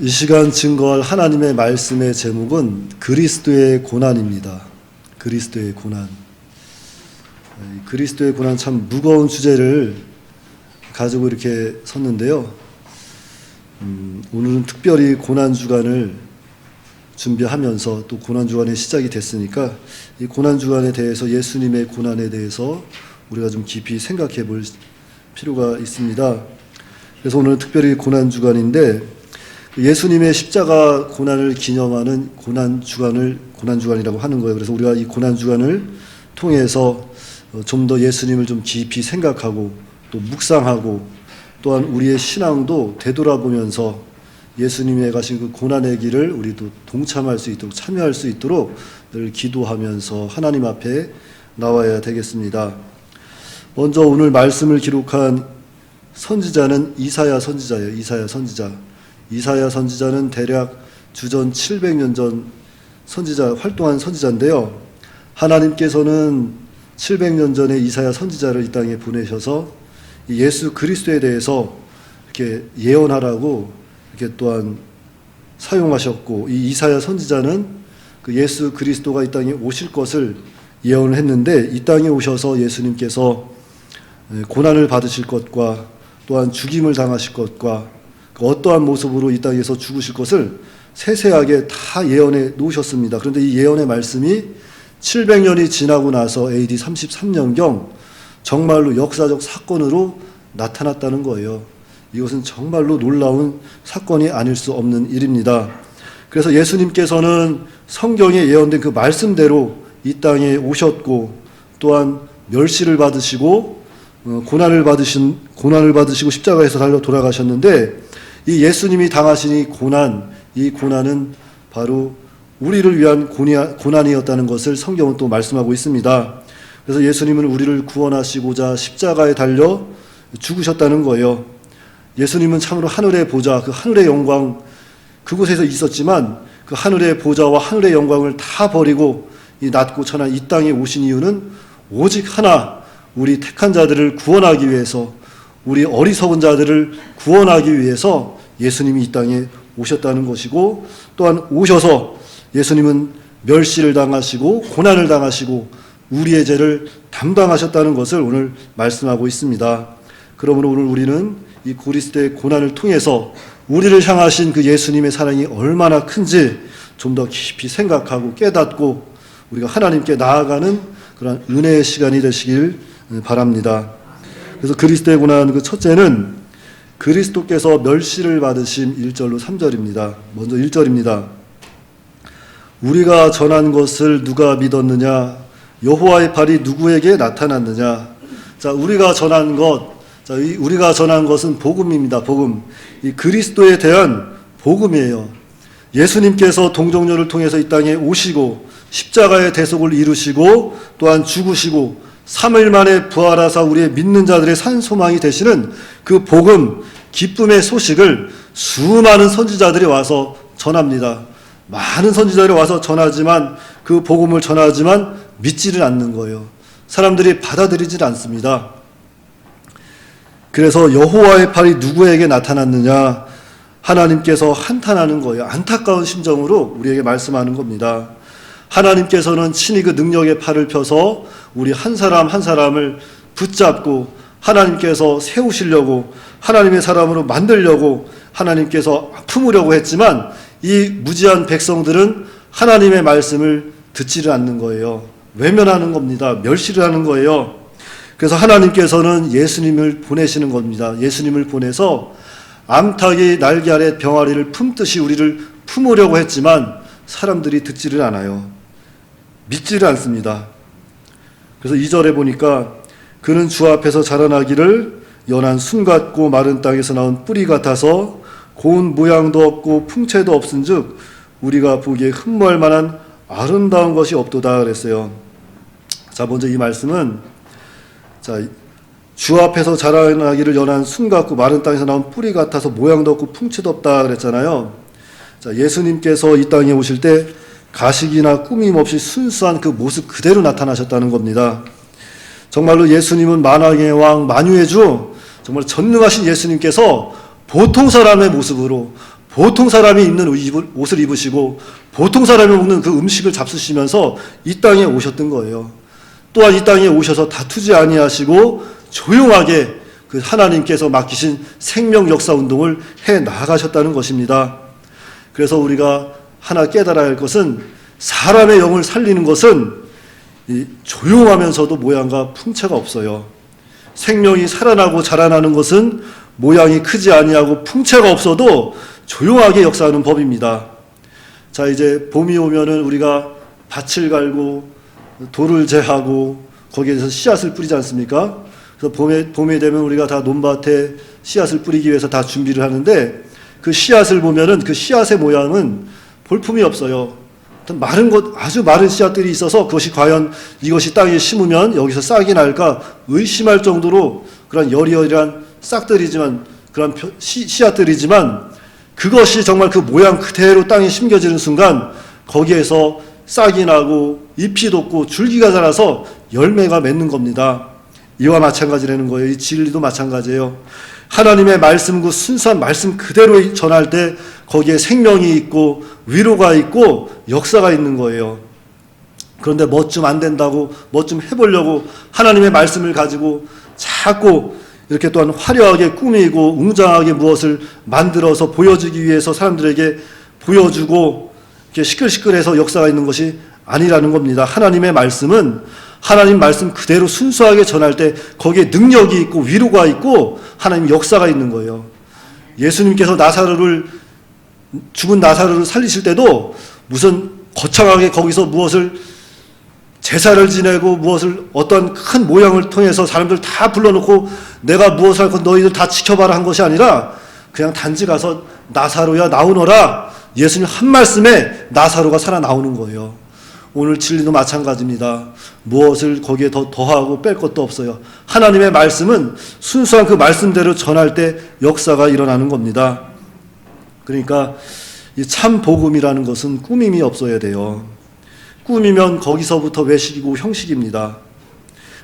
이 시간 증거할 하나님의 말씀의 제목은 그리스도의 고난입니다. 그리스도의 고난. 이 그리스도의 고난 참 무거운 주제를 가지고 이렇게 섰는데요. 음, 오늘은 특별히 고난 주간을 준비하면서 또 고난 주간이 시작이 됐으니까 이 고난 주간에 대해서 예수님의 고난에 대해서 우리가 좀 깊이 생각해 볼 필요가 있습니다. 그래서 오늘은 특별히 고난 주간인데 예수님의 십자가 고난을 기념하는 고난 주간을 고난 주간이라고 하는 거예요. 그래서 우리가 이 고난 주간을 통해서 어, 좀더 예수님을 좀 깊이 생각하고 또 묵상하고 또한 우리의 신앙도 되돌아보면서 예수님의 가신 그 고난의 길을 우리도 동참할 수 있도록 참여할 수 있도록 늘 기도하면서 하나님 앞에 나와야 되겠습니다. 먼저 오늘 말씀을 기록한 선지자는 이사야 선지자예요. 이사야 선지자. 이사야 선지자는 대략 주전 700년 전 선지자 활동한 선지자인데요. 하나님께서는 700년 전에 이사야 선지자를 이 땅에 보내셔서 예수 그리스도에 대해서 이렇게 예언하라고 이렇게 또한 사용하셨고 이 이사야 선지자는 그 예수 그리스도가 이 땅에 오실 것을 예언을 했는데 이 땅에 오셔서 예수님께서 고난을 받으실 것과 또한 죽임을 당하실 것과 그 어떠한 모습으로 이 땅에서 죽으실 것을 세세하게 다 예언해 놓으셨습니다. 그런데 이 예언의 말씀이 700년이 지나고 나서 AD 33년경 정말로 역사적 사건으로 나타났다는 거예요. 이것은 정말로 놀라운 사건이 아닐 수 없는 일입니다. 그래서 예수님께서는 성경에 예언된 그 말씀대로 이 땅에 오셨고 또한 멸시를 받으시고 어, 고난을 받으신 고난을 받으시고 십자가에서 달려 돌아가셨는데 이 예수님이 당하신 이 고난 이 고난은 바로 우리를 위한 고난이었다는 것을 성경은 또 말씀하고 있습니다. 그래서 예수님은 우리를 구원하시고자 십자가에 달려 죽으셨다는 거예요. 예수님은 참으로 하늘의 보좌, 그 하늘의 영광, 그곳에서 있었지만 그 하늘의 보좌와 하늘의 영광을 다 버리고 이 낮고 천한 이 땅에 오신 이유는 오직 하나, 우리 택한 자들을 구원하기 위해서, 우리 어리석은 자들을 구원하기 위해서 예수님이 이 땅에 오셨다는 것이고, 또한 오셔서 예수님은 멸시를 당하시고 고난을 당하시고 우리의 죄를 담당하셨다는 것을 오늘 말씀하고 있습니다. 그러므로 오늘 우리는 이 그리스도의 고난을 통해서 우리를 향하신 그 예수님의 사랑이 얼마나 큰지 좀 더 깊이 생각하고 깨닫고 우리가 하나님께 나아가는 그런 은혜의 시간이 되시길 바랍니다. 그래서 그리스도의 고난 그 첫째는 그리스도께서 멸시를 받으신 1절로 3절입니다. 먼저 1절입니다. 우리가 전한 것을 누가 믿었느냐? 여호와의 발이 누구에게 나타났느냐? 자, 우리가 전한 것, 자, 우리가 전한 것은 복음입니다. 복음. 이 그리스도에 대한 복음이에요. 예수님께서 동정녀를 통해서 이 땅에 오시고 십자가의 대속을 이루시고 또한 죽으시고 3일 만에 부활하사 우리의 믿는 자들의 산 소망이 되시는 그 복음, 기쁨의 소식을 수많은 선지자들이 와서 전합니다. 많은 선지자들이 와서 전하지만 그 복음을 전하지만 믿지를 않는 거예요. 사람들이 받아들이질 않습니다. 그래서 여호와의 팔이 누구에게 나타났느냐? 하나님께서 한탄하는 거예요. 안타까운 심정으로 우리에게 말씀하는 겁니다. 하나님께서는 친히 그 능력의 팔을 펴서 우리 한 사람 한 사람을 붙잡고 하나님께서 세우시려고 하나님의 사람으로 만들려고 하나님께서 품으려고 했지만 이 무지한 백성들은 하나님의 말씀을 듣지를 않는 거예요. 외면하는 겁니다. 멸시를 하는 거예요. 그래서 하나님께서는 예수님을 보내시는 겁니다. 예수님을 보내서 암탉이 날개 아래 병아리를 품듯이 우리를 품으려고 했지만 사람들이 듣지를 않아요. 믿지를 않습니다. 그래서 2절에 보니까 그는 주 앞에서 자라나기를 연한 순 같고 마른 땅에서 나온 뿌리 같아서 고운 모양도 없고 풍채도 없은즉 우리가 보기에 흠모할 만한 아름다운 것이 없도다 그랬어요. 자, 먼저 이 말씀은 자, 주 앞에서 자라나기를 연한 순 같고 마른 땅에서 나온 뿌리 같아서 모양도 없고 풍채도 없다 그랬잖아요. 자, 예수님께서 이 땅에 오실 때 가식이나 꾸밈 없이 순수한 그 모습 그대로 나타나셨다는 겁니다. 정말로 예수님은 만왕의 왕, 만유의 주, 정말 전능하신 예수님께서 보통 사람의 모습으로 보통 사람이 입는 옷을- 입으시고 보통 사람이 먹는 그 음식을 잡수시면서 이 땅에 오셨던 거예요. 또한 이 땅에 오셔서 다투지 아니하시고 조용하게 그 하나님께서 맡기신 생명 역사 운동을 해 나가셨다는 것입니다. 그래서 우리가 하나 깨달아야 할 것은 사람의 영을 살리는 것은 이 조용하면서도 모양과 풍채가 없어요. 생명이 살아나고 자라나는 것은 모양이 크지 아니하고 풍채가 없어도 조용하게 역사하는 법입니다. 자, 이제 봄이 오면은 우리가 밭을 갈고 돌을 재하고 거기에서 씨앗을 뿌리지 않습니까? 그래서 봄에 봄이 되면 우리가 다 논밭에 씨앗을 뿌리기 위해서 다 준비를 하는데 그 씨앗을 보면은 그 씨앗의 모양은 볼품이 없어요. 마른 것 아주 마른 씨앗들이 있어서 그것이 과연 이것이 땅에 심으면 여기서 싹이 날까 의심할 정도로 그런 여리여리한 싹들이지만 그런 표- 씨, 씨앗들이지만 그것이 정말 그 모양 그대로 땅에 심겨지는 순간 거기에서 싹이 나고 잎이 돋고 줄기가 자라서 열매가 맺는 겁니다. 이와 마찬가지라는 거예요. 이 진리도 마찬가지예요. 하나님의 말씀 그 순수한 말씀 그대로 전할 때 거기에 생명이 있고 위로가 있고 역사가 있는 거예요. 그런데 뭐 좀 안 된다고 뭐 좀 해보려고 하나님의 말씀을 가지고 자꾸 이렇게 또한 화려하게 꾸미고 웅장하게 무엇을 만들어서 보여주기 위해서 사람들에게 보여주고 이렇게 시끌시끌해서 역사가 있는 것이 아니라는 겁니다. 하나님의 말씀은 하나님 말씀 그대로 순수하게 전할 때 거기에 능력이 있고 위로가 있고 하나님 역사가 있는 거예요. 예수님께서 나사로를 죽은 나사로를 살리실 때도 무슨 거창하게 거기서 무엇을 제사를 지내고 무엇을 어떤 큰 모양을 통해서 사람들 다 불러놓고 내가 무엇을 할 건 너희들 다 지켜봐라 한 것이 아니라 그냥 단지 가서 나사로야 나오너라 예수님 한 말씀에 나사로가 살아 나오는 거예요. 오늘 진리도 마찬가지입니다. 무엇을 거기에 더 더하고 뺄 것도 없어요. 하나님의 말씀은 순수한 그 말씀대로 전할 때 역사가 일어나는 겁니다. 그러니까 이참 복음이라는 것은 꾸밈이 없어야 돼요. 꾸미면 거기서부터 외식이고 형식입니다.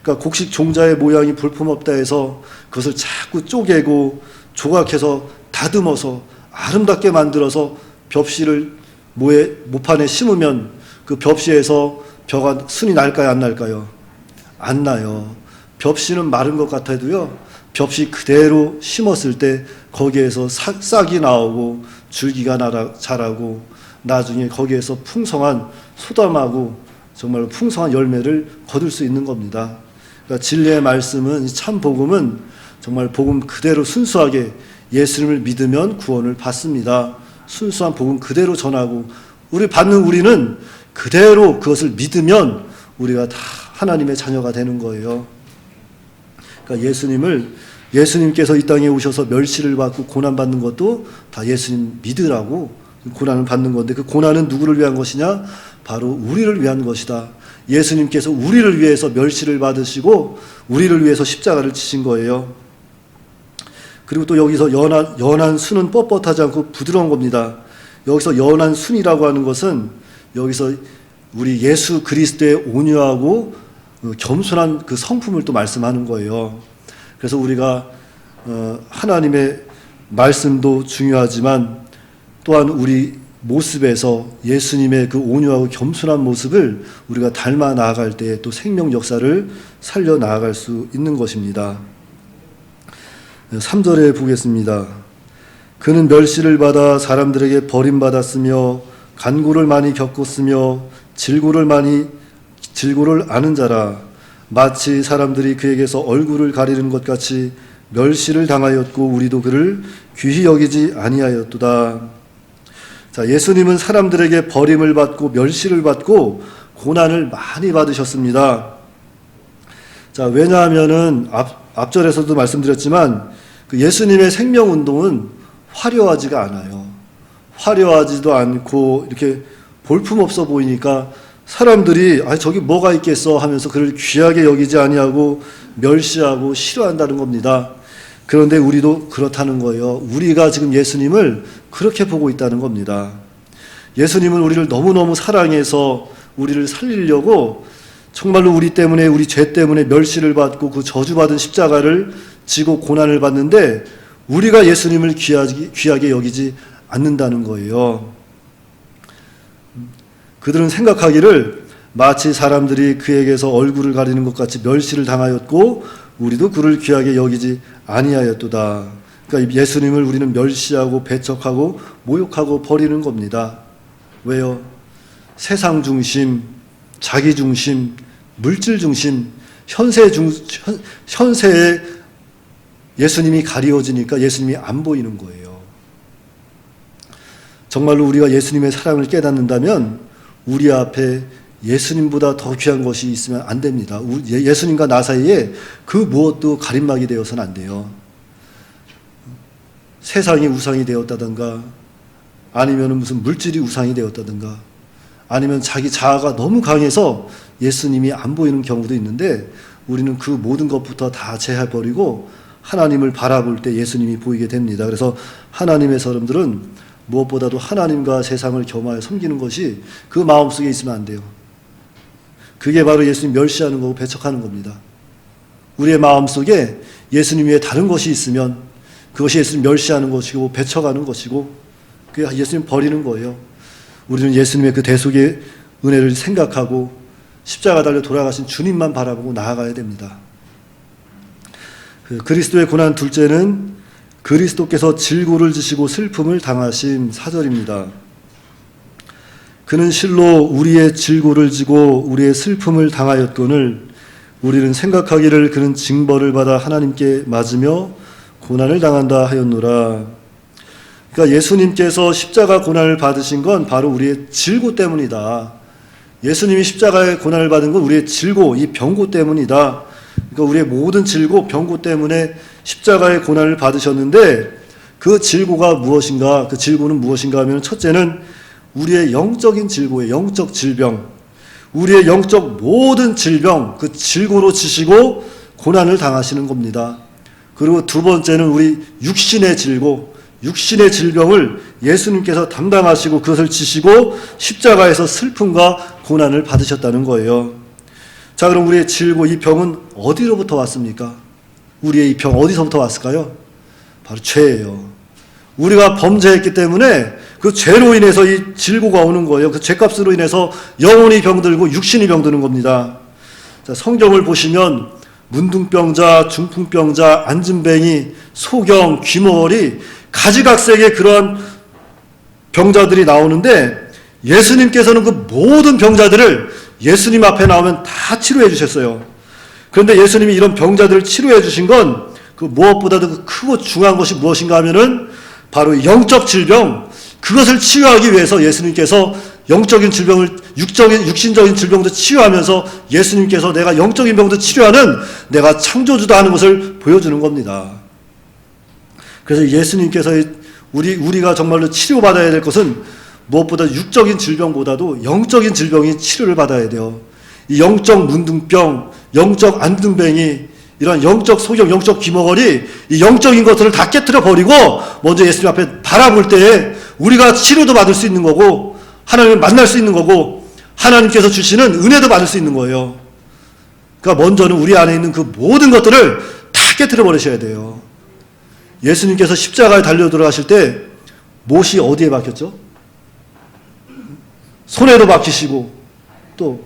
그러니까 곡식 종자의 모양이 볼품없다 해서 그것을 자꾸 쪼개고 조각해서 다듬어서 아름답게 만들어서 벽실을 모에 모판에 심으면 그 벽시에서 벼가 순이 날까요 안 날까요? 안 나요. 벽시는 마른 것 같아도요. 벽시 그대로 심었을 때 거기에서 사- 싹이 나오고 줄기가 자라고 나중에 거기에서 풍성한 소담하고 정말 풍성한 열매를 거둘 수 있는 겁니다. 그러니까 진리의 말씀은 이참 복음은 정말 복음 그대로 순수하게 예수님을 믿으면 구원을 받습니다. 순수한 복음 그대로 전하고 우리 받는 우리는 그대로 그것을 믿으면 우리가 다 하나님의 자녀가 되는 거예요. 그러니까 예수님을 예수님께서 이 땅에 오셔서 멸시를 받고 고난 받는 것도 다 예수님 믿으라고 고난을 받는 건데 그 고난은 누구를 위한 것이냐? 바로 우리를 위한 것이다. 예수님께서 우리를 위해서 멸시를 받으시고 우리를 위해서 십자가를 지신 거예요. 그리고 또 여기서 연한, 연한 순은 뻣뻣하지 않고 부드러운 겁니다. 여기서 연한 순이라고 하는 것은 여기서 우리 예수 그리스도의 온유하고 그 겸손한 그 성품을 또 말씀하는 거예요. 그래서 우리가 어, 하나님의 말씀도 중요하지만 또한 우리 모습에서 예수님의 그 온유하고 겸손한 모습을 우리가 닮아 나아갈 때 또 생명 역사를 살려 나아갈 수 있는 것입니다. 3절에 보겠습니다. 그는 멸시를 받아 사람들에게 버림받았으며 간구를 많이 겪었으며 질고를 많이 질고를 아는 자라 마치 사람들이 그에게서 얼굴을 가리는 것 같이 멸시를 당하였고 우리도 그를 귀히 여기지 아니하였도다. 자, 예수님은 사람들에게 버림을 받고 멸시를 받고 고난을 많이 받으셨습니다. 자, 왜냐하면은 앞, 앞절에서도 말씀드렸지만 그 예수님의 생명 운동은 화려하지가 않아요. 화려하지도 않고 이렇게 볼품 없어 보이니까 사람들이 아 저기 뭐가 있겠어 하면서 그를 귀하게 여기지 아니하고 멸시하고 싫어한다는 겁니다. 그런데 우리도 그렇다는 거예요. 우리가 지금 예수님을 그렇게 보고 있다는 겁니다. 예수님은 우리를 너무너무 사랑해서 우리를 살리려고 정말로 우리 때문에 우리 죄 때문에 멸시를 받고 그 저주받은 십자가를 지고 고난을 받는데 우리가 예수님을 귀하게, 귀하게 여기지 않는다는 거예요. 그들은 생각하기를 마치 사람들이 그에게서 얼굴을 가리는 것 같이 멸시를 당하였고 우리도 그를 귀하게 여기지 아니하였도다. 그러니까 예수님을 우리는 멸시하고 배척하고 모욕하고 버리는 겁니다. 왜요? 세상 중심, 자기 중심, 물질 중심, 현세 중 현, 현세에 예수님이 가리워지니까 예수님이 안 보이는 거예요. 정말로 우리가 예수님의 사랑을 깨닫는다면 우리 앞에 예수님보다 더 귀한 것이 있으면 안 됩니다. 우- 예- 예수님과 나 사이에 그 무엇도 가림막이 되어서는 안 돼요. 세상이 우상이 되었다든가 아니면 무슨 물질이 우상이 되었다든가 아니면 자기 자아가 너무 강해서 예수님이 안 보이는 경우도 있는데 우리는 그 모든 것부터 다 제해버리고 하나님을 바라볼 때 예수님이 보이게 됩니다. 그래서 하나님의 사람들은 무엇보다도 하나님과 세상을 겸하여 섬기는 것이 그 마음속에 있으면 안 돼요. 그게 바로 예수님 멸시하는 거고 배척하는 겁니다. 우리의 마음속에 예수님 외에 다른 것이 있으면 그것이 예수님 멸시하는 것이고 배척하는 것이고 그게 예수님 버리는 거예요. 우리는 예수님의 그 대속의 은혜를 생각하고 십자가 달려 돌아가신 주님만 바라보고 나아가야 됩니다. 그 그리스도의 고난 둘째는 그리스도께서 질고를 지시고 슬픔을 당하심 사절입니다. 그는 실로 우리의 질고를 지고 우리의 슬픔을 당하였거늘 우리는 생각하기를 그는 징벌을 받아 하나님께 맞으며 고난을 당한다 하였노라. 그러니까 예수님께서 십자가 고난을 받으신 건 바로 우리의 질고 때문이다. 예수님이 십자가의 고난을 받은 건 우리의 질고, 이 병고 때문이다. 그러니까 우리의 모든 질고, 병고 때문에 십자가의 고난을 받으셨는데 그 질고가 무엇인가? 그 질고는 무엇인가 하면 첫째는 우리의 영적인 질고의 영적 질병, 우리의 영적 모든 질병, 그 질고로 지시고 고난을 당하시는 겁니다. 그리고 두 번째는 우리 육신의 질고, 육신의 질병을 예수님께서 담당하시고 그것을 지시고 십자가에서 슬픔과 고난을 받으셨다는 거예요. 자, 그럼 우리의 질고 이 병은 어디로부터 왔습니까? 우리의 이 병 어디서부터 왔을까요? 바로 죄예요. 우리가 범죄했기 때문에 그 죄로 인해서 이 질고가 오는 거예요. 그 죄값으로 인해서 영혼이 병들고 육신이 병드는 겁니다. 자, 성경을 보시면 문둥병자, 중풍병자, 안진뱅이, 소경, 귀머거리 가지각색의 그러한 병자들이 나오는데 예수님께서는 그 모든 병자들을 예수님 앞에 나오면 다 치료해 주셨어요. 그런데 예수님이 이런 병자들을 치료해 주신 건 그 무엇보다도 그 크고 중요한 것이 무엇인가 하면은 바로 영적 질병, 그것을 치유하기 위해서 예수님께서 영적인 질병을 육적인 육신적인 질병도 치유하면서 예수님께서 내가 영적인 병도 치료하는 내가 창조주다 하는 것을 보여주는 겁니다. 그래서 예수님께서 우리 우리가 정말로 치료받아야 될 것은 무엇보다 육적인 질병보다도 영적인 질병이 치료를 받아야 돼요. 이 영적 문둥병, 영적 안둥뱅이 이런 영적 소경, 영적 귀머거리, 이 영적인 것들을 다 깨뜨려 버리고 먼저 예수님 앞에 바라볼 때에 우리가 치료도 받을 수 있는 거고 하나님을 만날 수 있는 거고 하나님께서 주시는 은혜도 받을 수 있는 거예요. 그러니까 먼저는 우리 안에 있는 그 모든 것들을 다 깨뜨려 버리셔야 돼요. 예수님께서 십자가에 달려 들어가실 때 못이 어디에 박혔죠? 손에도 박히시고 또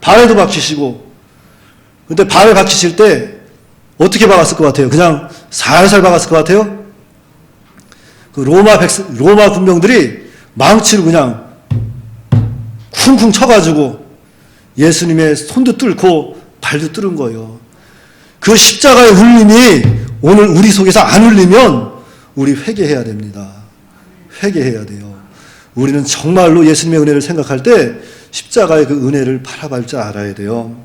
발에도 박히시고 근데 발에 박히실 때 어떻게 박았을 것 같아요? 그냥 살살 박았을 것 같아요? 그 로마 백 로마 군병들이 망치로 그냥 쿵쿵 쳐가지고 예수님의 손도 뚫고 발도 뚫은 거예요. 그 십자가의 울림이 오늘 우리 속에서 안 울리면 우리 회개해야 됩니다. 회개해야 돼요. 우리는 정말로 예수님의 은혜를 생각할 때 십자가의 그 은혜를 바라볼 줄 알아야 돼요.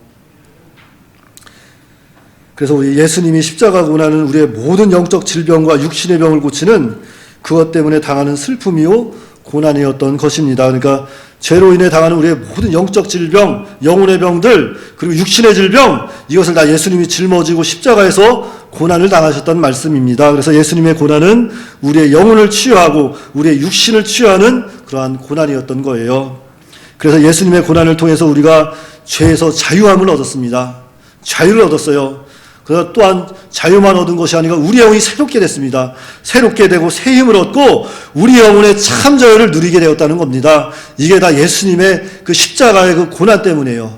그래서 우리 예수님이 십자가 고난은 우리의 모든 영적 질병과 육신의 병을 고치는 그것 때문에 당하는 슬픔이요 고난이었던 것입니다. 그러니까 죄로 인해 당하는 우리의 모든 영적 질병, 영혼의 병들, 그리고 육신의 질병, 이것을 다 예수님이 짊어지고 십자가에서 고난을 당하셨던 말씀입니다. 그래서 예수님의 고난은 우리의 영혼을 치유하고 우리의 육신을 치유하는 그러한 고난이었던 거예요. 그래서 예수님의 고난을 통해서 우리가 죄에서 자유함을 얻었습니다. 자유를 얻었어요. 그러나 또한 자유만 얻은 것이 아니라 우리 영혼이 새롭게 됐습니다. 새롭게 되고 새 힘을 얻고 우리 영혼의 참 자유를 누리게 되었다는 겁니다. 이게 다 예수님의 그 십자가의 그 고난 때문이에요.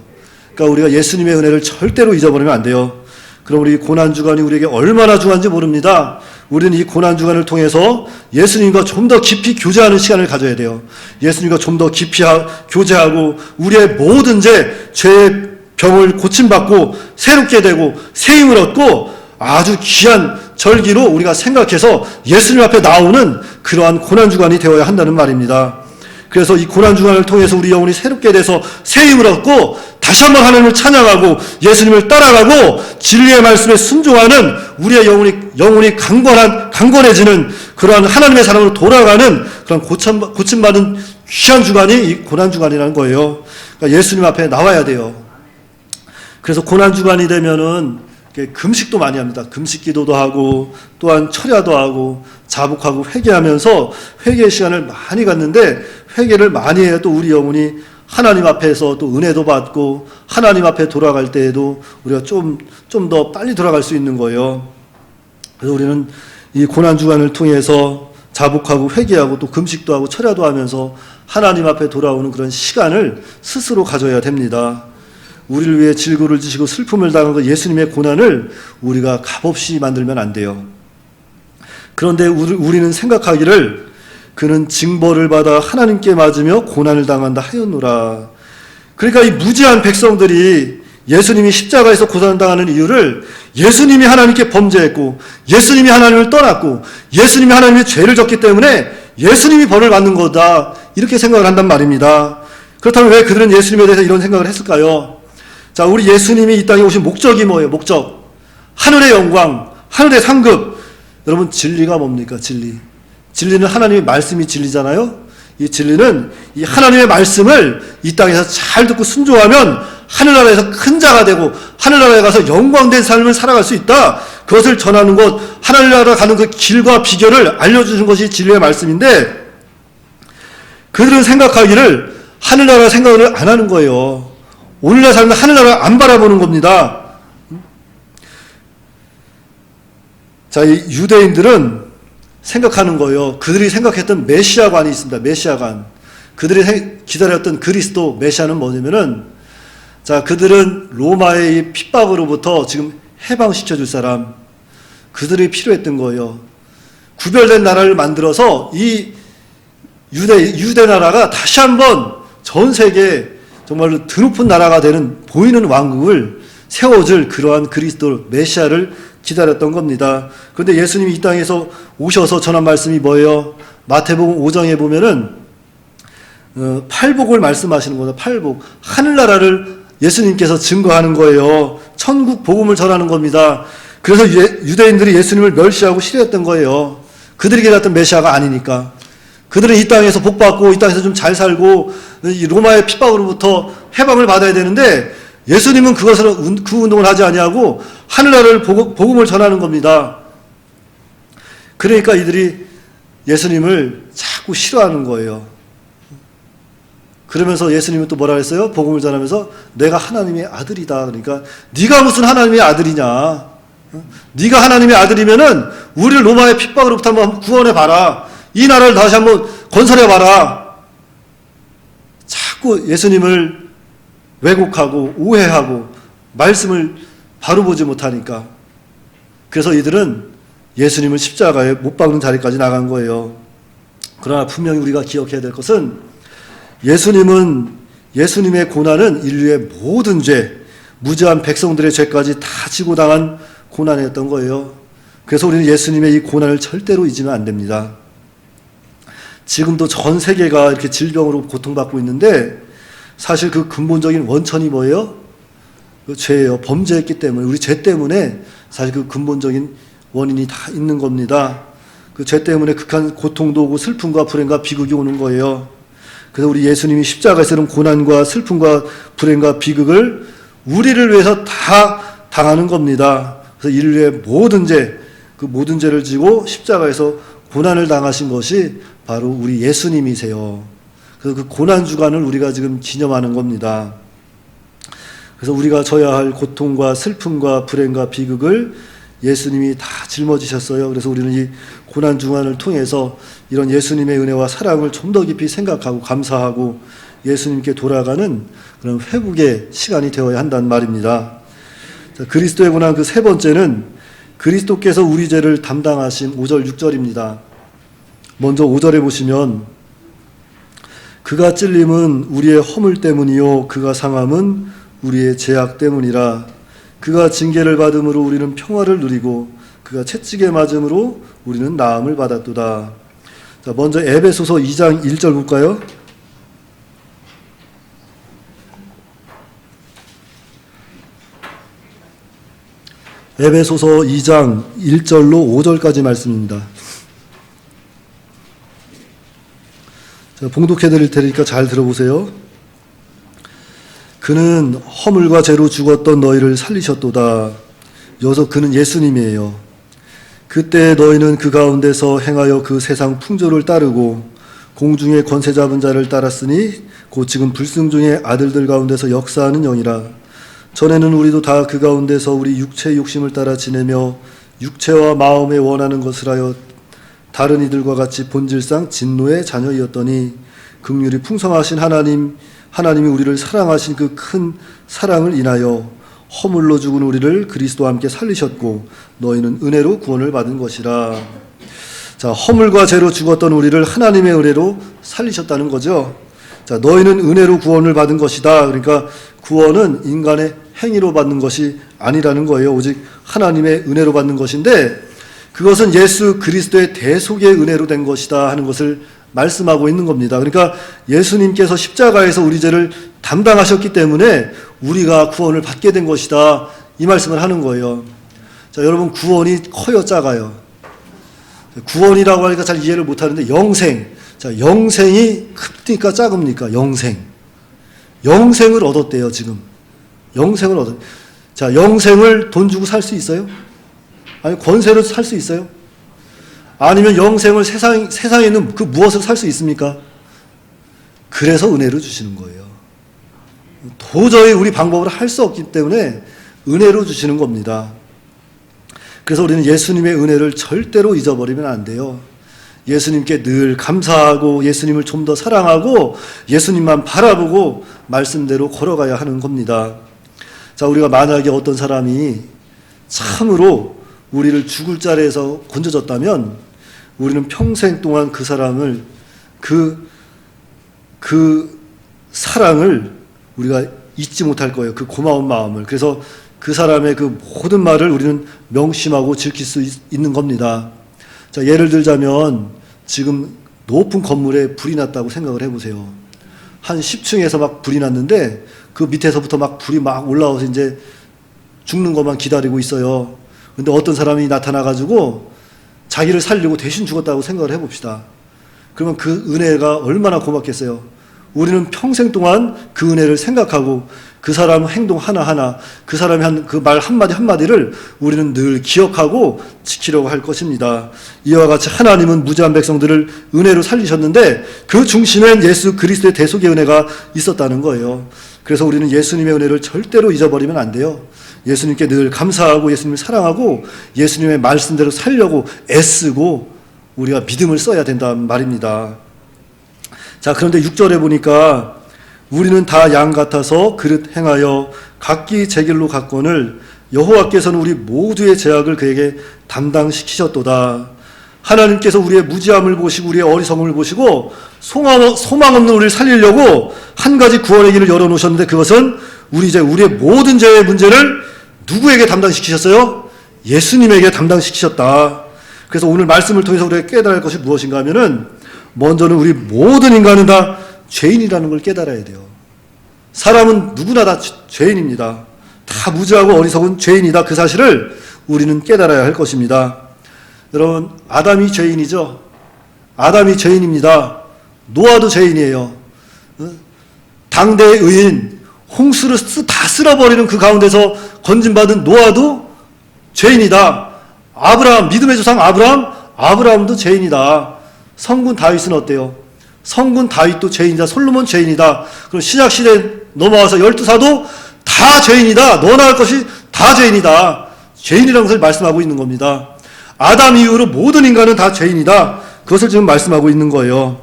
그러니까 우리가 예수님의 은혜를 절대로 잊어버리면 안 돼요. 그럼 우리 고난 주간이 우리에게 얼마나 중요한지 모릅니다. 우리는 이 고난 주간을 통해서 예수님과 좀 더 깊이 교제하는 시간을 가져야 돼요. 예수님과 좀 더 깊이 하- 교제하고 우리의 모든 죄, 죄의 병을 고침받고 새롭게 되고 새 힘을 얻고 아주 귀한 절기로 우리가 생각해서 예수님 앞에 나오는 그러한 고난 주간이 되어야 한다는 말입니다. 그래서 이 고난 주간을 통해서 우리 영혼이 새롭게 돼서 새 힘을 얻고 다시 한번 하나님을 찬양하고 예수님을 따라가고 진리의 말씀에 순종하는 우리의 영혼이 영혼이 강건한 강건해지는 그러한 하나님의 사람으로 돌아가는 그런 고침 고침받은 귀한 주간이 이 고난 주간이라는 거예요. 그러니까 예수님 앞에 나와야 돼요. 그래서 고난 주간이 되면은 금식도 많이 합니다. 금식 기도도 하고 또한 철야도 하고 자복하고 회개하면서 회개 시간을 많이 갖는데 회개를 많이 해야 또 우리 영혼이 하나님 앞에서 또 은혜도 받고 하나님 앞에 돌아갈 때에도 우리가 좀 좀 더 빨리 돌아갈 수 있는 거예요. 그래서 우리는 이 고난 주간을 통해서 자복하고 회개하고 또 금식도 하고 철야도 하면서 하나님 앞에 돌아오는 그런 시간을 스스로 가져야 됩니다. 우리를 위해 질고를 지시고 슬픔을 당한 그 예수님의 고난을 우리가 값없이 만들면 안 돼요. 그런데 우리- 우리는 생각하기를 그는 징벌을 받아 하나님께 맞으며 고난을 당한다 하였노라. 그러니까 이 무지한 백성들이 예수님이 십자가에서 고난당하는 이유를 예수님이 하나님께 범죄했고 예수님이 하나님을 떠났고 예수님이 하나님의 죄를 졌기 때문에 예수님이 벌을 받는 거다 이렇게 생각을 한단 말입니다. 그렇다면 왜 그들은 예수님에 대해서 이런 생각을 했을까요? 자, 우리 예수님이 이 땅에 오신 목적이 뭐예요? 목적. 하늘의 영광, 하늘의 상급. 여러분, 진리가 뭡니까? 진리. 진리는 하나님의 말씀이 진리잖아요? 이 진리는 이 하나님의 말씀을 이 땅에서 잘 듣고 순종하면 하늘나라에서 큰 자가 되고 하늘나라에 가서 영광된 삶을 살아갈 수 있다. 그것을 전하는 것, 하늘나라 가는 그 길과 비결을 알려주는 것이 진리의 말씀인데 그들은 생각하기를 하늘나라 생각을 안 하는 거예요. 오늘날 사람은 하늘나라 안 바라보는 겁니다. 자, 이 유대인들은 생각하는 거예요. 그들이 생각했던 메시아관이 있습니다. 메시아관. 그들이 생- 기다렸던 그리스도 메시아는 뭐냐면은 자, 그들은 로마의 이 핍박으로부터 지금 해방시켜 줄 사람. 그들이 필요했던 거예요. 구별된 나라를 만들어서 이 유대 유대 나라가 다시 한번 전 세계 정말로 드높은 나라가 되는 보이는 왕국을 세워줄 그러한 그리스도 메시아를 기다렸던 겁니다. 그런데 예수님이 이 땅에서 오셔서 전한 말씀이 뭐예요? 마태복음 5장에 보면은 어, 팔복을 말씀하시는 거죠. 팔복 하늘나라를 예수님께서 증거하는 거예요. 천국 복음을 전하는 겁니다. 그래서 예- 유대인들이 예수님을 멸시하고 싫어했던 거예요. 그들이 기다렸던 메시아가 아니니까. 그들은 이 땅에서 복 받고 이 땅에서 좀 잘 살고 이 로마의 핍박으로부터 해방을 받아야 되는데 예수님은 그것을 운- 그 운동을 하지 아니하고 하늘나라를 복- 복음을 전하는 겁니다. 그러니까 이들이 예수님을 자꾸 싫어하는 거예요. 그러면서 예수님은 또 뭐라 했어요? 복음을 전하면서 내가 하나님의 아들이다. 그러니까 네가 무슨 하나님의 아들이냐? 어? 네가 하나님의 아들이면은 우리를 로마의 핍박으로부터 한번 구원해 봐라. 이 나라를 다시 한번 건설해 봐라. 자꾸 예수님을 왜곡하고 오해하고 말씀을 바로 보지 못하니까 그래서 이들은 예수님을 십자가에 못 박는 자리까지 나간 거예요. 그러나 분명히 우리가 기억해야 될 것은 예수님은 예수님의 고난은 인류의 모든 죄, 무지한 백성들의 죄까지 다 지고 당한 고난이었던 거예요. 그래서 우리는 예수님의 이 고난을 절대로 잊으면 안 됩니다. 지금도 전 세계가 이렇게 질병으로 고통받고 있는데 사실 그 근본적인 원천이 뭐예요? 그 죄예요. 범죄했기 때문에 우리 죄 때문에 사실 그 근본적인 원인이 다 있는 겁니다. 그 죄 때문에 극한 고통도 오고 슬픔과 불행과 비극이 오는 거예요. 그래서 우리 예수님이 십자가에서는 고난과 슬픔과 불행과 비극을 우리를 위해서 다 당하는 겁니다. 그래서 인류의 모든 죄, 그 모든 죄를 지고 십자가에서 고난을 당하신 것이 바로 우리 예수님이세요. 그래서 그 고난 주간을 우리가 지금 기념하는 겁니다. 그래서 우리가 져야 할 고통과 슬픔과 불행과 비극을 예수님이 다 짊어지셨어요. 그래서 우리는 이 고난 중환을 통해서 이런 예수님의 은혜와 사랑을 좀 더 깊이 생각하고 감사하고 예수님께 돌아가는 그런 회복의 시간이 되어야 한다는 말입니다. 자, 그리스도의 고난 그 세 번째는 그리스도께서 우리 죄를 담당하신 5절 6절입니다. 먼저 5절에 보시면 그가 찔림은 우리의 허물 때문이요 그가 상함은 우리의 죄악 때문이라 그가 징계를 받음으로 우리는 평화를 누리고 그가 채찍에 맞음으로 우리는 나음을 받았도다. 자, 먼저 에베소서 2장 1절 볼까요? 에베소서 2장 1절로 5절까지 말씀입니다. 자, 봉독해 드릴 테니까 잘 들어보세요. 그는 허물과 죄로 죽었던 너희를 살리셨도다. 여기서 그는 예수님이에요. 그때 너희는 그 가운데서 행하여 그 세상 풍조를 따르고 공중의 권세 잡은 자를 따랐으니 곧 지금 불승 중의 아들들 가운데서 역사하는 영이라. 전에는 우리도 다 그 가운데서 우리 육체의 욕심을 따라 지내며 육체와 마음에 원하는 것을 하여 다른 이들과 같이 본질상 진노의 자녀이었더니 긍휼이 풍성하신 하나님 하나님이 우리를 사랑하신 그 큰 사랑을 인하여 허물로 죽은 우리를 그리스도와 함께 살리셨고 너희는 은혜로 구원을 받은 것이라. 자, 허물과 죄로 죽었던 우리를 하나님의 은혜로 살리셨다는 거죠. 자, 너희는 은혜로 구원을 받은 것이다. 그러니까 구원은 인간의 행위로 받는 것이 아니라는 거예요. 오직 하나님의 은혜로 받는 것인데 그것은 예수 그리스도의 대속의 은혜로 된 것이다 하는 것을 말씀하고 있는 겁니다. 그러니까 예수님께서 십자가에서 우리 죄를 담당하셨기 때문에 우리가 구원을 받게 된 것이다. 이 말씀을 하는 거예요. 자, 여러분 구원이 커요, 작아요? 구원이라고 하니까 잘 이해를 못 하는데 영생. 자, 영생이 큽니까 작습니까? 영생. 영생을 얻었대요, 지금. 영생을 얻었. 자, 영생을 돈 주고 살 수 있어요? 아니 권세로 살 수 있어요? 아니면 영생을 세상 세상에 있는 그 무엇을 살 수 있습니까? 그래서 은혜로 주시는 거예요. 도저히 우리 방법으로 할 수 없기 때문에 은혜로 주시는 겁니다. 그래서 우리는 예수님의 은혜를 절대로 잊어버리면 안 돼요. 예수님께 늘 감사하고 예수님을 좀 더 사랑하고 예수님만 바라보고 말씀대로 걸어가야 하는 겁니다. 자, 우리가 만약에 어떤 사람이 참으로 우리를 죽을 자리에서 건져졌다면 우리는 평생 동안 그 사람을 그, 그 사랑을 우리가 잊지 못할 거예요. 그 고마운 마음을. 그래서 그 사람의 그 모든 말을 우리는 명심하고 지킬 수 있, 있는 겁니다. 자, 예를 들자면 지금 높은 건물에 불이 났다고 생각을 해보세요. 한 10층에서 막 불이 났는데 그 밑에서부터 막 불이 막 올라와서 이제 죽는 것만 기다리고 있어요. 근데 어떤 사람이 나타나가지고 자기를 살리고 대신 죽었다고 생각을 해봅시다. 그러면 그 은혜가 얼마나 고맙겠어요. 우리는 평생 동안 그 은혜를 생각하고 그 사람 행동 하나하나, 그 사람이 한 그 말 한마디 한마디를 우리는 늘 기억하고 지키려고 할 것입니다. 이와 같이 하나님은 무지한 백성들을 은혜로 살리셨는데 그 중심엔 예수 그리스도의 대속의 은혜가 있었다는 거예요. 그래서 우리는 예수님의 은혜를 절대로 잊어버리면 안 돼요. 예수님께 늘 감사하고 예수님을 사랑하고 예수님의 말씀대로 살려고 애쓰고 우리가 믿음을 써야 된다는 말입니다. 자, 그런데 6절에 보니까 우리는 다 양 같아서 그릇 행하여 각기 제 길로 갔건을 여호와께서는 우리 모두의 죄악을 그에게 담당시키셨도다. 하나님께서 우리의 무지함을 보시고 우리의 어리석음을 보시고 소망 없는 우리를 살리려고 한 가지 구원의 길을 열어놓으셨는데 그것은 우리 이제 우리의 모든 죄의 문제를 누구에게 담당시키셨어요? 예수님에게 담당시키셨다. 그래서 오늘 말씀을 통해서 우리가 깨달을 것이 무엇인가 하면은 먼저는 우리 모든 인간은 다 죄인이라는 걸 깨달아야 돼요. 사람은 누구나 다 죄인입니다. 다 무지하고 어리석은 죄인이다. 그 사실을 우리는 깨달아야 할 것입니다. 여러분, 아담이 죄인이죠? 아담이 죄인입니다. 노아도 죄인이에요. 어? 당대의 의인, 홍수를 다 쓸어버리는 그 가운데서 건진받은 노아도 죄인이다. 아브라함, 믿음의 조상 아브라함, 아브라함도 죄인이다. 성군 다윗은 어때요? 성군 다윗도 죄인이다. 솔로몬 죄인이다. 그럼 신약 시대 넘어와서 열두 사도 다다 죄인이다. 너나 할 것이 다 죄인이다. 죄인이라는 것을 말씀하고 있는 겁니다. 아담 이후로 모든 인간은 다 죄인이다. 그것을 지금 말씀하고 있는 거예요.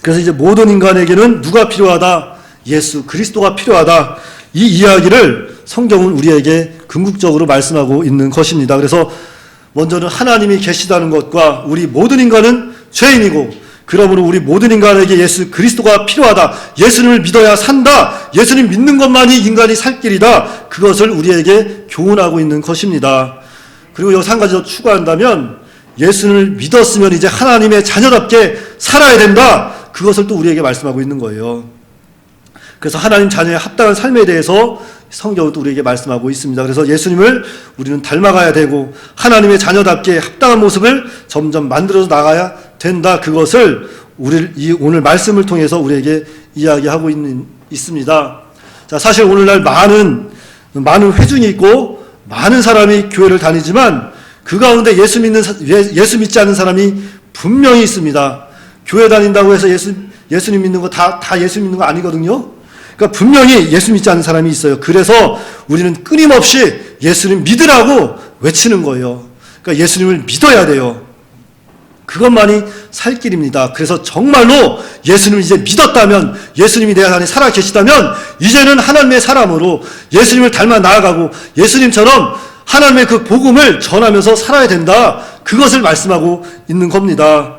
그래서 이제 모든 인간에게는 누가 필요하다? 예수 그리스도가 필요하다. 이 이야기를 성경은 우리에게 궁극적으로 말씀하고 있는 것입니다. 그래서 먼저는 하나님이 계시다는 것과 우리 모든 인간은 죄인이고 그러므로 우리 모든 인간에게 예수 그리스도가 필요하다. 예수님을 믿어야 산다. 예수님 믿는 것만이 인간이 살 길이다. 그것을 우리에게 교훈하고 있는 것입니다. 그리고 여기서 한 가지 더 추가한다면 예수를 믿었으면 이제 하나님의 자녀답게 살아야 된다. 그것을 또 우리에게 말씀하고 있는 거예요. 그래서 하나님 자녀의 합당한 삶에 대해서 성경은 또 우리에게 말씀하고 있습니다. 그래서 예수님을 우리는 닮아가야 되고 하나님의 자녀답게 합당한 모습을 점점 만들어서 나가야 된다. 그것을 우리 이 오늘 말씀을 통해서 우리에게 이야기하고 있는 있습니다. 자, 사실 오늘날 많은 많은 회중이 있고 많은 사람이 교회를 다니지만 그 가운데 예수 믿는 사- 예- 예수 믿지 않는 사람이 분명히 있습니다. 교회 다닌다고 해서 예수 예수님 믿는 거 다 다 예수 믿는 거 아니거든요. 그러니까 분명히 예수 믿지 않는 사람이 있어요. 그래서 우리는 끊임없이 예수님 믿으라고 외치는 거예요. 그러니까 예수님을 믿어야 돼요. 그것만이 살 길입니다. 그래서 정말로 예수님을 이제 믿었다면, 예수님이 내 안에 살아 계시다면, 이제는 하나님의 사람으로 예수님을 닮아 나아가고, 예수님처럼 하나님의 그 복음을 전하면서 살아야 된다. 그것을 말씀하고 있는 겁니다.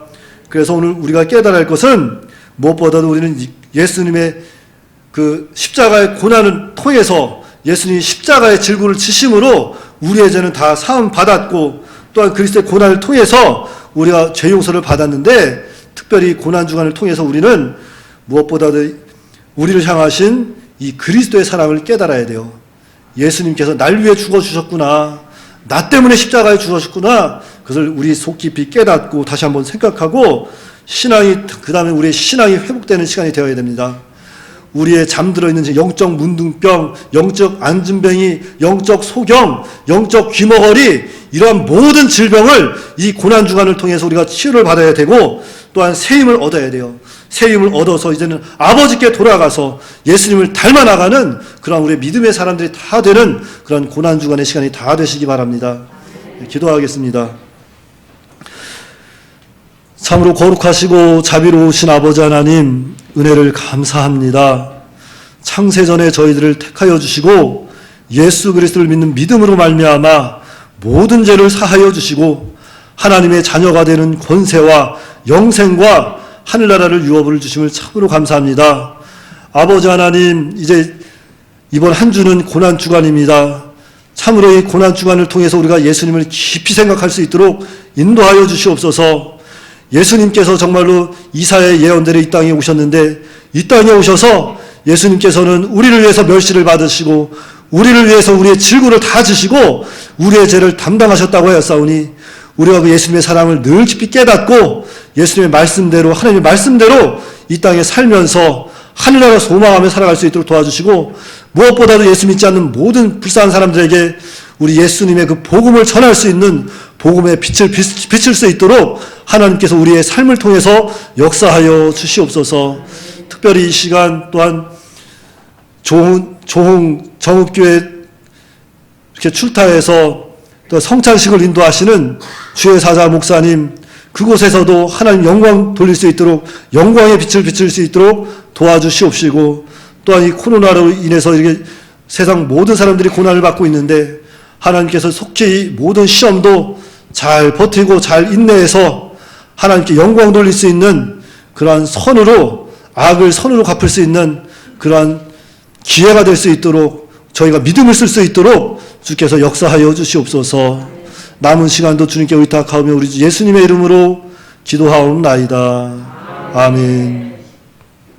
그래서 오늘 우리가 할 것은 무엇보다도 우리는 이- 예수님의 그 십자가의 고난을 통해서 예수님이 십자가의 질고를 지심으로 우리의 죄는 다 사함 받았고 또한 그리스도의 고난을 통해서 우리가 죄 용서를 받았는데 특별히 고난 주간을 통해서 우리는 무엇보다도 우리를 향하신 이 그리스도의 사랑을 깨달아야 돼요. 예수님께서 날 위해 죽어 주셨구나. 나 때문에 십자가에 죽으셨구나. 그것을 우리 속 깊이 깨닫고 다시 한번 생각하고 신앙이 그다음에 우리의 신앙이 회복되는 시간이 되어야 됩니다. 우리의 잠들어 있는 영적 문둥병, 영적 안진병이, 영적 소경, 영적 귀머거리 이러한 모든 질병을 이 고난 주간을 통해서 우리가 치유를 받아야 되고 또한 새 힘을 얻어야 돼요. 새 힘을 얻어서 이제는 아버지께 돌아가서 예수님을 닮아 나가는 그런 우리 믿음의 사람들이 다 되는 그런 고난 주간의 시간이 다 되시기 바랍니다. 기도하겠습니다. 참으로 거룩하시고 자비로우신 아버지 하나님 은혜를 감사합니다. 창세전에 저희들을 택하여 주시고 예수 그리스도를 믿는 믿음으로 말미암아 모든 죄를 사하여 주시고 하나님의 자녀가 되는 권세와 영생과 하늘나라를 유업을 주심을 참으로 감사합니다. 아버지 하나님 이제 이번 한 주는 고난 주간입니다. 참으로 이 고난 주간을 통해서 우리가 예수님을 깊이 생각할 수 있도록 인도하여 주시옵소서. 예수님께서 정말로 이사의 예언대로 이 땅에 오셨는데 이 땅에 오셔서 예수님께서는 우리를 위해서 멸시를 받으시고 우리를 위해서 우리의 질고를 다 지시고 우리의 죄를 담당하셨다고 하였사오니 우리가 그 예수님의 사랑을 늘 깊이 깨닫고 예수님의 말씀대로 하나님의 말씀대로 이 땅에 살면서 하늘나라 소망하며 살아갈 수 있도록 도와주시고 무엇보다도 예수 믿지 않는 모든 불쌍한 사람들에게 우리 예수님의 그 복음을 전할 수 있는 복음의 빛을 비칠 수 있도록 하나님께서 우리의 삶을 통해서 역사하여 주시옵소서. 특별히 이 시간 또한 조홍, 조홍 정읍교회 이렇게 출타해서 또 성찬식을 인도하시는 주의 사자 목사님 그곳에서도 하나님 영광 돌릴 수 있도록 영광의 빛을 비칠 수 있도록 도와주시옵시고 또한 이 코로나로 인해서 이렇게 세상 모든 사람들이 고난을 받고 있는데 하나님께서 속히 이 모든 시험도 잘 버티고 잘 인내해서 하나님께 영광 돌릴 수 있는 그러한 선으로 악을 선으로 갚을 수 있는 그러한 기회가 될 수 있도록 저희가 믿음을 쓸 수 있도록 주께서 역사하여 주시옵소서. 남은 시간도 주님께 의탁하며 우리 주 예수님의 이름으로 기도하옵나이다. 아멘.